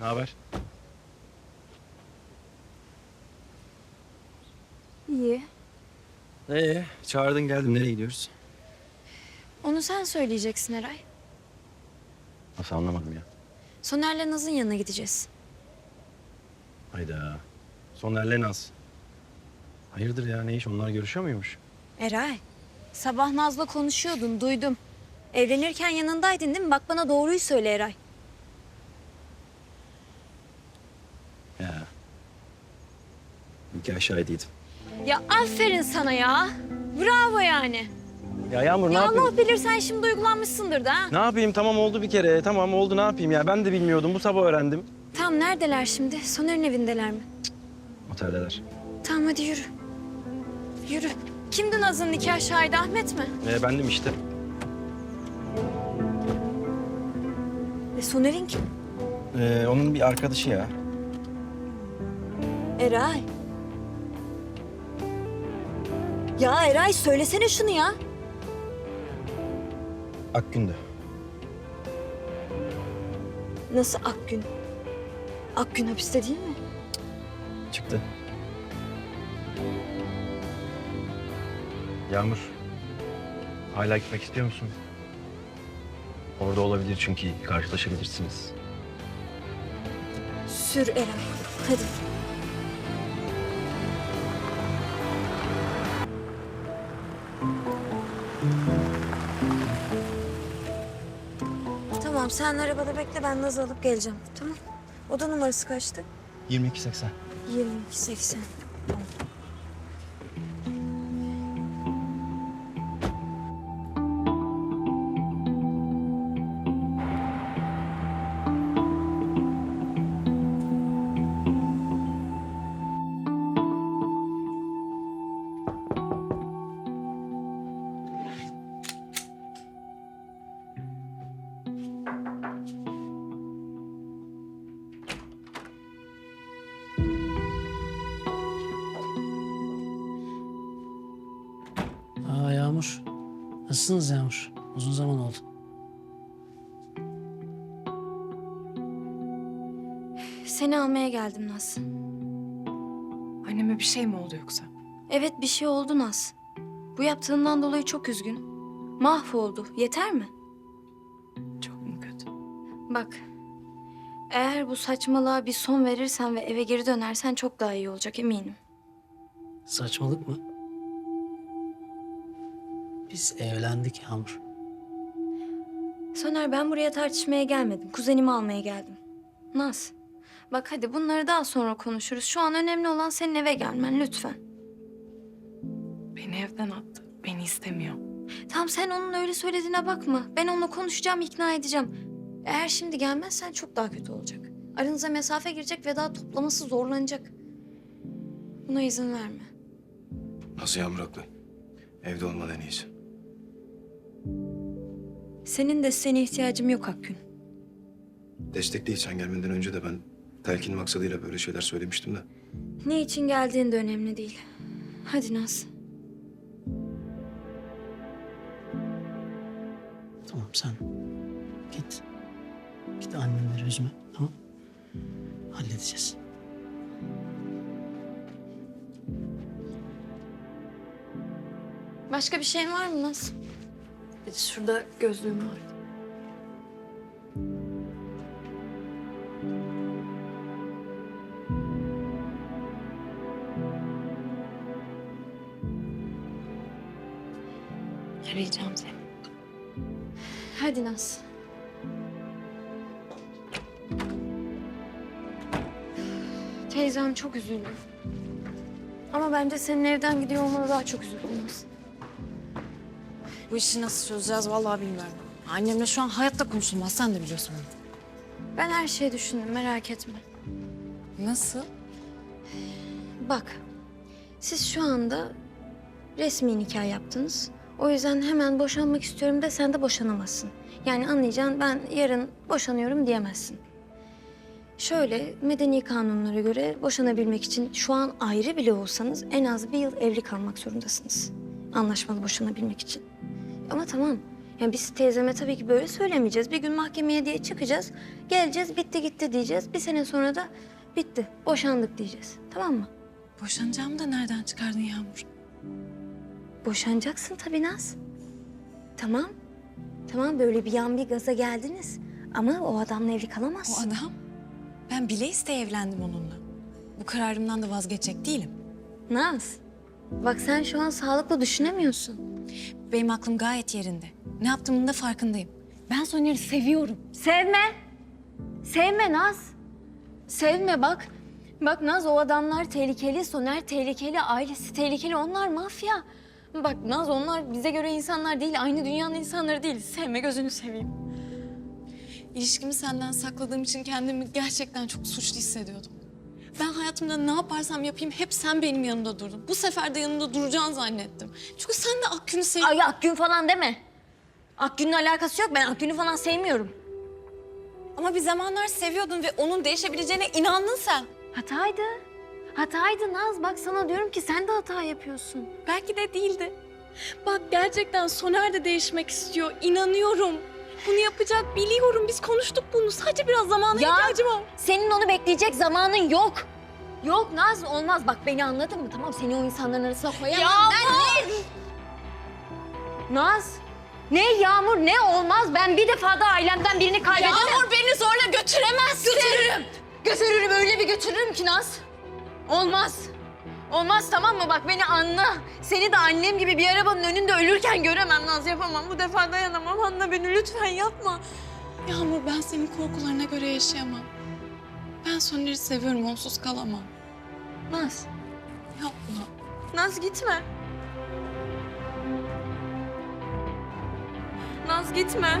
Ne haber? İyi. Ee, çağırdın geldim. Nereye gidiyoruz? Onu sen söyleyeceksin Eray. Nasıl anlamadım ya. Soner'le Naz'ın yanına gideceğiz. Hayda. Soner'le Naz. Hayırdır ya ne iş? Onlar görüşüyor muymuş? Eray, sabah Naz'la konuşuyordun, duydum. Evlenirken yanındaydın değil mi? Bak bana doğruyu söyle Eray. Ya. İki aşağıdaydım. Ya aferin sana ya. Bravo yani. Ya Yağmur ne Ya yapayım? Allah bilir sen şimdi duygulanmışsındır da ha. Ne yapayım? Tamam oldu bir kere. Tamam oldu ne yapayım ya? Ben de bilmiyordum. Bu sabah öğrendim. Tamam neredeler şimdi? Soner'in evindeler mi? Oteldeler. Tamam hadi yürü. Yürü. Kimdi Naz'ın nikah şahidi Ahmet mi? Ee, bendim işte. E Soner'in kim? Ee, onun bir arkadaşı ya. Eray. Ya Eray söylesene şunu ya. Akgün'dü. Nasıl Akgün? Akgün hapiste değil mi? Çıktı. Yağmur. Hala gitmek istiyor musun? Orada olabilir çünkü karşılaşabilirsiniz. Sür Eray. Hadi. Tamam sen arabada bekle ben Naz'ı alıp geleceğim. Tamam. Oda numarası kaçtı? 22.80. 22.80. Aa Yağmur. Nasılsınız Yağmur? Uzun zaman oldu. Seni almaya geldim Naz. Anneme bir şey mi oldu yoksa? Evet bir şey oldu Naz. Bu yaptığından dolayı çok üzgün. Mahvoldu. Yeter mi? Çok mu kötü? Bak. Eğer bu saçmalığa bir son verirsen ve eve geri dönersen çok daha iyi olacak eminim. Saçmalık mı? Biz evlendik Yağmur. Soner ben buraya tartışmaya gelmedim. Kuzenimi almaya geldim. Naz. Bak hadi bunları daha sonra konuşuruz. Şu an önemli olan senin eve gelmen lütfen. Beni evden attı. Beni istemiyor. Tamam sen onun öyle söylediğine bakma. Ben onunla konuşacağım, ikna edeceğim. Eğer şimdi gelmezsen çok daha kötü olacak. Aranıza mesafe girecek ve daha toplaması zorlanacak. Buna izin verme. Nasıl Yağmur haklı? Evde olmalı en iyisi. Senin de seni ihtiyacım yok Akgün. Destek değil sen gelmeden önce de ben telkin maksadıyla böyle şeyler söylemiştim de. Ne için geldiğin de önemli değil. Hadi Naz. Tamam sen git. Git annenleri üzme tamam Halledeceğiz. Başka bir şeyin var mı Naz? Şurada gözlüğüm var. Arayacağım seni. Hadi Naz. Teyzem çok üzüldü. Ama bence senin evden gidiyor olmana daha çok üzüldü Naz. Bu işi nasıl çözeceğiz vallahi bilmiyorum. Annemle şu an hayatta konuşulmaz. Sen de biliyorsun onu. Ben her şeyi düşündüm merak etme. Nasıl? Bak, siz şu anda resmi nikah yaptınız. O yüzden hemen boşanmak istiyorum de sen de boşanamazsın. Yani anlayacaksın ben yarın boşanıyorum diyemezsin. Şöyle medeni kanunlara göre boşanabilmek için şu an ayrı bile olsanız en az bir yıl evli kalmak zorundasınız. Anlaşmalı boşanabilmek için. Ama tamam Yani biz teyzeme tabii ki böyle söylemeyeceğiz. Bir gün mahkemeye diye çıkacağız. Geleceğiz bitti gitti diyeceğiz. Bir sene sonra da bitti boşandık diyeceğiz. Tamam mı? Boşanacağımı da nereden çıkardın Yağmur? Boşanacaksın tabii Naz. Tamam. Tamam böyle bir yan bir gaza geldiniz. Ama o adamla evli O kalamazsın. adam, ben bile isteye evlendim onunla. Bu kararımdan da vazgeçecek değilim. Naz. Bak sen şu an sağlıklı düşünemiyorsun. Benim aklım gayet yerinde. Ne yaptığımın da farkındayım. Ben Soner'i seviyorum. Sevme. Sevme Naz. Sevme bak. Bak Naz o adamlar tehlikeli, Soner tehlikeli, ailesi tehlikeli. Onlar mafya. Bak Naz onlar bize göre insanlar değil, aynı dünyanın insanları değil. Sevme gözünü seveyim. İlişkimi senden sakladığım için kendimi gerçekten çok suçlu hissediyordum. Ben hayatımda ne yaparsam yapayım hep sen benim yanımda durdun. Bu sefer de yanımda duracağını zannettim. Çünkü sen de Akgün'ü sev... Ay Akgün falan deme. Akgün'le alakası yok. Ben Akgün'ü falan sevmiyorum. Ama bir zamanlar seviyordun ve onun değişebileceğine inandın sen. Hataydı. Hataydı Naz. Bak sana diyorum ki sen de hata yapıyorsun. Belki de değildi. Bak gerçekten Soner de değişmek istiyor. İnanıyorum. Bunu yapacak biliyorum. Biz konuştuk bunu. Sadece biraz zamana Ya! ihtiyacım var. Senin onu bekleyecek zamanın yok. Yok Naz olmaz. Bak beni anladın mı? Tamam seni o insanların arasına koyamam. ben ne? Naz. Ne Yağmur ne olmaz. Ben bir defada ailemden birini kaybedemem. Yağmur beni zorla götüremezsin. Götürürüm. Götürürüm öyle bir götürürüm ki Naz. Olmaz. Olmaz tamam mı? Bak beni anla. Seni de annem gibi bir arabanın önünde ölürken göremem Naz. Yapamam. Bu defa dayanamam. Anla beni lütfen yapma. Yağmur ben senin korkularına göre yaşayamam. Ben Soner'i seviyorum. Onsuz kalamam. Naz. Yapma. Naz gitme. Naz gitme.